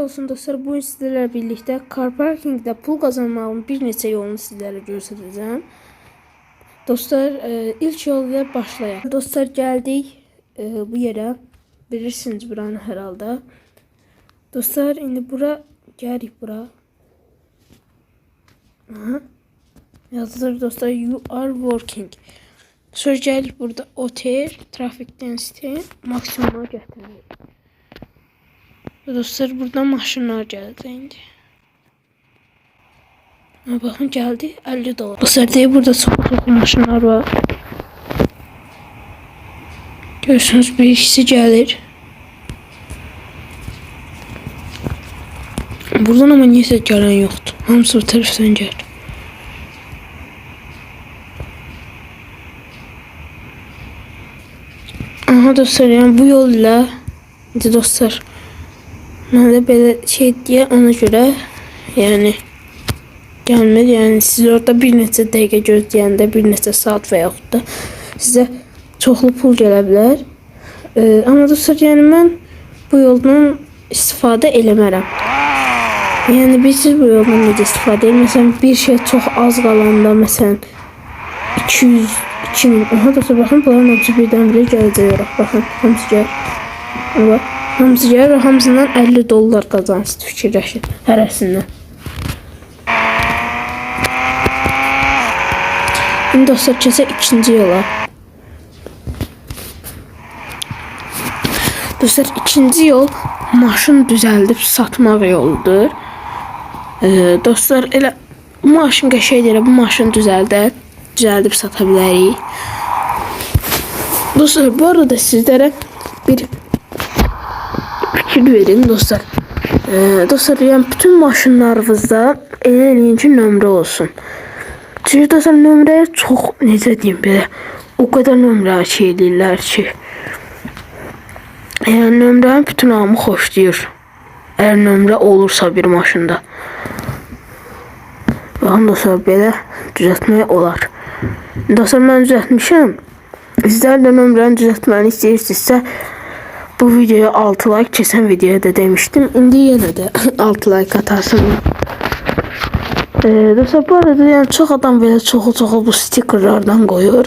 olsun dostlar. Bu gün sizlerle birlikte car parkingdə pul kazanmağın bir neçə yolunu sizlərə göstərəcəm. Dostlar, e, ilk yol ilə başlayaq. Dostlar, gəldik e, bu yerə. Bilirsiniz buranı hər. Dostlar, indi bura gəlirik bura. Aha. Yazılır dostlar, you are working. Sonra gəlirik burada otel, traffic density maksimuma gətiririk. Dostlar buradan maşınlar geldi indi. Bakın geldi 50 dolar. Dostlar deyip burada çok maşınlar var. Görürsünüz bir ikisi gelir. Buradan ama niyeyse gelen yoktu. Hamısı bu taraftan geldi. Aha dostlar yani bu yol ile İndi dostlar Də belə şey deyə ona görə yəni gəlmir. Yəni siz orada bir neçə dəqiqə gözləyəndə, bir neçə saat və yaxud da sizə çoxlu pul gələ bilər. E, amma dostlar, yəni mən bu yoldan istifadə eləmərəm. Yəni biz bu yoldan necə istifadə edir? Məsələn, bir şey çox az qalanda, məsələn 200 2000. Aha da baxın, bunların hamısı birdən-birə gələcək. Baxın, hamısı gəl. Ora. Hamısı gəlir və hamısından 50 dollar qazansın fikirləşin hərəsindən. İndi dostlar keçək ikinci yola. Dostlar ikinci yol maşın düzəldib satmaq yoludur. Ee, dostlar elə bu maşın qəşəngdir, bu maşın düzəldib düzəldib sata. Dostlar bu arada sizlərə bir fikir verin dostlar. Ee, dostlar yani bütün maşınlarınızda elə eləyin ki nömrə olsun. Çünki dostlar nömrəyə çox necə deyim belə o qədər nömrə şey edirlər ki. Yəni nömrənin bütün hamı xoşlayır. Əgər nömrə olursa bir maşında. Baxın dostlar belə düzəltmək olar. Dostlar mən düzəltmişəm. Sizlər də nömrəni düzəltməni istəyirsinizsə bu videoya 6 like keçən videoya da demiştim. İndi yenə də 6 like atarsın. Ee, dostlar bu arada yani çok adam böyle çoxu çoxu bu stikerlerden koyuyor.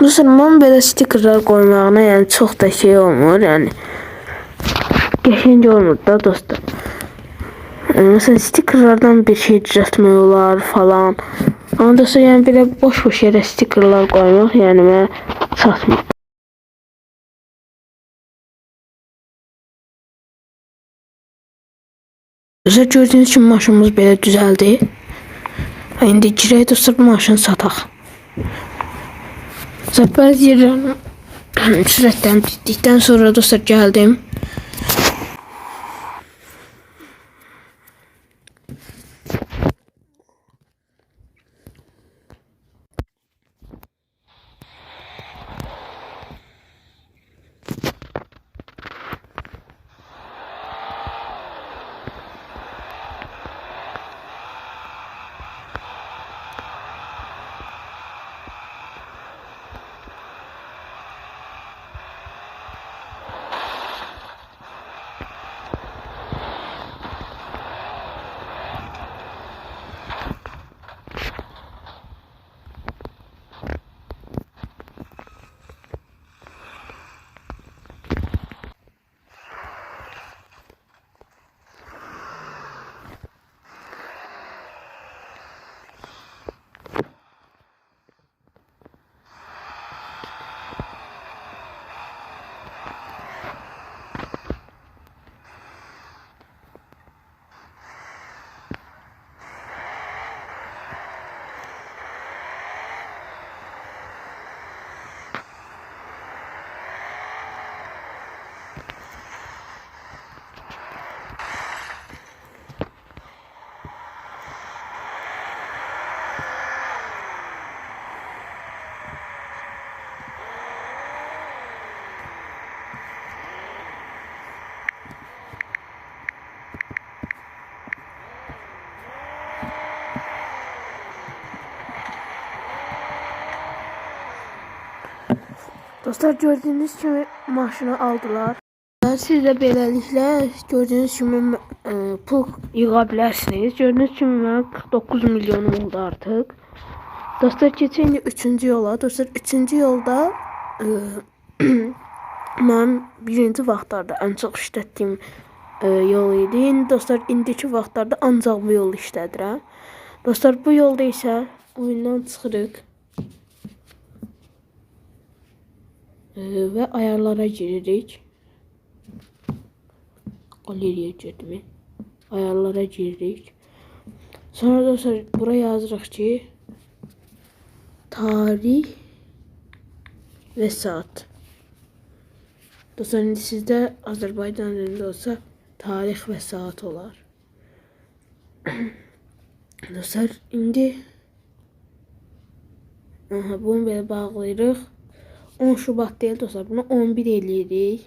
dostlar mən belə stikerler koymağına yani çok da şey olmur yani. Qəşəng olmur da dostlar. Yani mesela stikerlerden bir şey düzəltmək olar falan. Ama dostlar yani belə boş-boş yerə stikerler koymaq yani mənə çatmır. Sizə gördüyünüz kimi maşınımız belə düzəldi. İndi girək dostlar bu maşını sataq. Bəzi yerlərini sürətləndirdikdən sonra dostlar gəldim. Dostlar gördüğünüz gibi maşını aldılar. Siz de beləliklə gördüyünüz kimi e, pul yığa bilərsiniz. Gördüyünüz kimi mənim 49 milyonum oldu artıq. Dostlar keçən il 3-cü yola, dostlar 3-cü yolda e, mənim birinci vaxtlarda ən çox işlətdiyim e, yol idi. İndi dostlar indiki vaxtlarda ancaq bu yolu işlədirəm. Dostlar bu yolda isə oyundan çıxırıq. E, və ayarlara giririk. Galeriye girdim. Ayarlara giririk. Sonra dostlar buraya yazırıq ki tarih ve saat. Dostlar indi sizdə Azərbaycan dilində olsa tarix və saat olar. dostlar indi Aha, bunu belə bağlayırıq. 10 Şubat deyil dostlar. Bunu 11 eləyirik.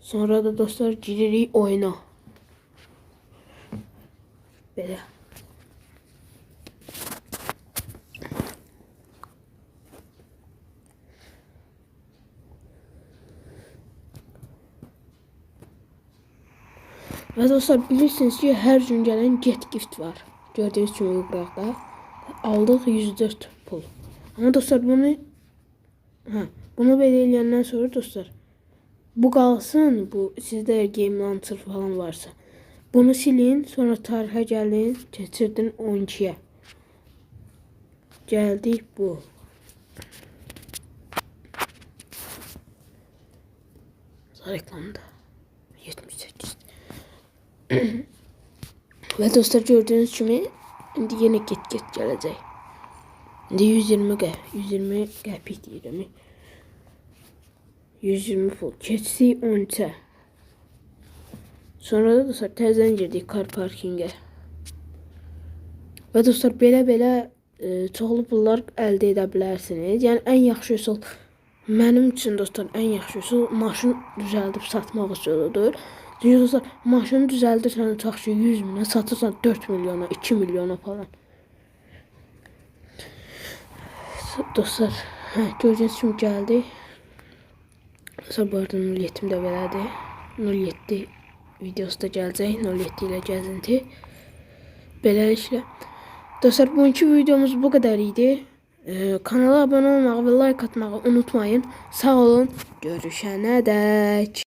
Sonra da dostlar giririk oyuna. Belə. Və dostlar bilirsiniz ki, hər gün gələn get gift var. Gördüyünüz kimi yuqarıda. Aldıq 104 pul. Amma dostlar bunu hə, bunu belə eləyəndən sonra dostlar bu qalsın, bu sizdə game launcher falan varsa. Bunu silin, sonra tarixə gəlin, keçirdin 12-yə. Gəldik bu. Reklamda 78. Ve dostlar gördüğünüz kimi indi yine get get gələcək. İndi 120 qə 120 qəpik deyirəm. 120 pul. Keçdik 13-ə. Sonra da dostlar təzədən girdik car parkingə. Və dostlar belə-belə e, çoxlu pullar əldə edə bilərsiniz. Yəni ən yaxşı üsul mənim üçün dostlar ən yaxşı üsul maşın düzəldib satmaq üsuludur. Çünki dostlar maşını düzəldirsən tutaq ki 100 minə satırsan 4 milyona, 2 milyona falan. Dostlar, gördüyünüz kimi gəldi. Dostlar bu arada 07 də belədir. 07 videosu da gələcək. 07 ilə gəzinti. Beləliklə. Dostlar bugünkü videomuz bu kadar idi. Ee, kanala abone olmağı ve like atmağı unutmayın. Sağ olun. Görüşene dek.